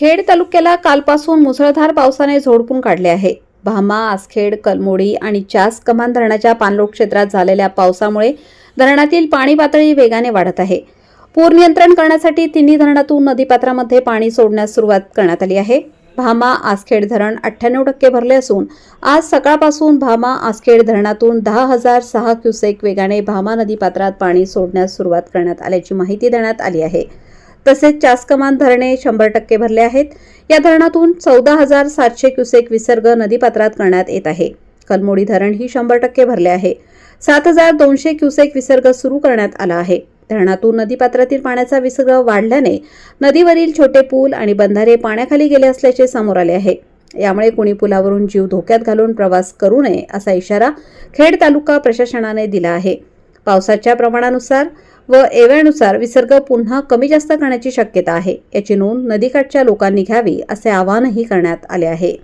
खेड तालुक्याला कालपासून मुसळधार पावसाने झोडपून काढले आहे. भामा आसखेड कलमोडी आणि चास कमान धरणाच्या पाणलोट क्षेत्रात झालेल्या पावसामुळे धरणातील पाणी पातळी वेगाने वाढत आहे. पूर नियंत्रण करण्यासाठी तिन्ही धरणातून नदीपात्रामध्ये पाणी सोडण्यास सुरुवात करण्यात आली आहे. भामा आसखेड धरण अठ्ठ्याण्णव टक्के भरले असून आज सकाळपासून भामा आसखेड धरणातून दहा हजार सहा क्युसेक वेगाने भामा नदीपात्रात पाणी सोडण्यास सुरुवात करण्यात आल्याची माहिती देण्यात आली आहे. तसेच चासकमान धरणे शंभर टक्के भरले आहेत. या धरणातून चौदा हजार सातशे क्युसेक विसर्ग नदीपात्रात करण्यात येत आहे. कलमोडी धरण ही शंभर टक्के भरले आहे. सात हजार दोनशे क्युसेक विसर्ग सुरू करण्यात आला आहे. धरणातून नदीपात्रातील पाण्याचा विसर्ग वाढल्याने नदीवरील छोटे पूल आणि बंधारे पाण्याखाली गेले असल्याचे समोर आले आहे. यामुळे कुणी पुलावरून जीव धोक्यात घालून प्रवास करू नये असा इशारा खेड तालुका प्रशासनाने दिला आहे. पावसाच्या प्रमाणानुसार व एव्यानुसार विसर्ग पुन्हा कमी जास्त करण्याची शक्यता आहे. याची नोंद नदीकाठच्या लोकांनी घ्यावी असे आवाहनही करण्यात आले आहे.